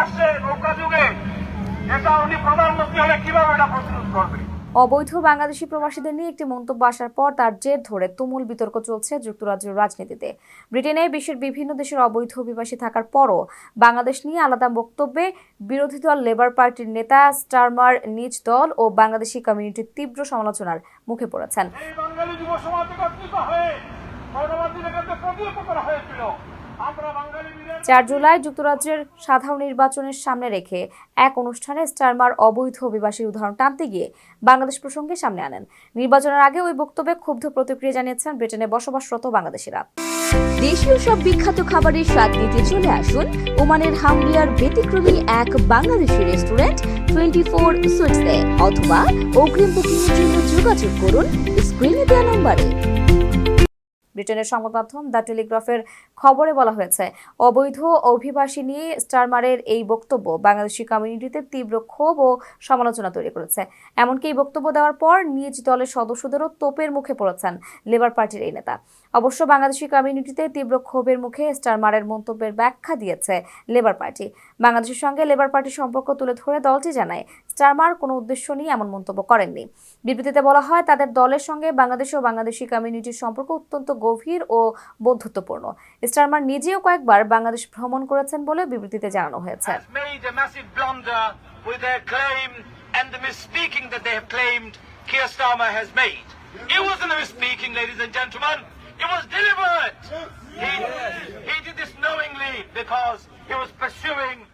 আসছে নৌকা যুগে। এটা উনি প্রধানমন্ত্রী হলে কীভাবে এটা প্রতিরোধ করবে? অবৈধ বাংলাদেশি প্রবাসীদের নিয়ে একটি মন্তব্য আসার পর তার জের ধরে তুমুল বিতর্ক চলছে যুক্তরাজ্যের রাজনীতিতে। ব্রিটেনে বিশ্বের বিভিন্ন দেশের অবৈধ অভিবাসী থাকার পরও বাংলাদেশ নিয়ে আলাদা বক্তব্যে বিরোধী দল লেবার পার্টির নেতা স্টারমার নিজ দল ও বাংলাদেশি কমিউনিটির তীব্র সমালোচনার মুখে পড়েছেন। চার জুলাই যুক্তরাজ্যের সাধারণ নির্বাচনের সামনে রেখে এক অনুষ্ঠানে স্টারমার অবৈধ অভিবাসীর উদাহরণ টানতে গিয়ে বাংলাদেশ প্রসঙ্গে সামনে আনেন। নির্বাচনের আগে ওই বক্তব্যে ক্ষুব্ধ প্রতিক্রিয়া জানিয়েছেন ব্রিটেনে বসবাসরত বাংলাদেশিরা। দেশীয় সব বিখ্যাত খাবারের স্বাদ নিতে চলে আসুন ওমানের হাম্বিয়ার ব্যতিক্রমী এক বাংলাদেশি রেস্টুরেন্ট টোয়েন্টি ফোর সুইটসে অথবা অগ্রিম বুকিংয়ের জন্য যোগাযোগ করুন স্ক্রিনে দেওয়া নম্বরে। ব্রিটেনের সংবাদ মাধ্যম দ্য টেলিগ্রাফের খবরে বলা হয়েছে, অবৈধ অভিবাসী নিয়ে স্টারমারের এই বক্তব্য বাংলাদেশি কমিউনিটিতে তীব্র ক্ষোভ ও সমালোচনা তৈরি করেছে। এমনকি এই বক্তব্য দেওয়ার পর নিজ দলের সদস্যদেরও তোপের মুখে পড়েছেন লেবার পার্টির এই নেতা। অবশ্য বাংলাদেশি কমিউনিটিতে তীব্র ক্ষোভের মুখে স্টারমারের মন্তব্যের ব্যাখ্যা দিয়েছে লেবার পার্টি। বাংলাদেশের সঙ্গে লেবার পার্টির সম্পর্ক তুলে ধরে দলটি জানায়, স্টারমার কোনো উদ্দেশ্য নিয়ে এমন মন্তব্য করেননি। বিবৃতিতে বলা হয়, তাদের দলের সঙ্গে বাংলাদেশ ও বাংলাদেশি কমিউনিটির সম্পর্ক অত্যন্ত গভীর ও বন্ধুত্বপূর্ণ স্টারমার নিজেও কয়েকবার বাংলাদেশ ভ্রমণ করেছেন বলে বিবৃতিতে জানানো হয়েছে Keir Starmer has made. It wasn't a misspeaking, ladies and gentlemen. It was deliberate. He, he did this knowingly because he was pursuing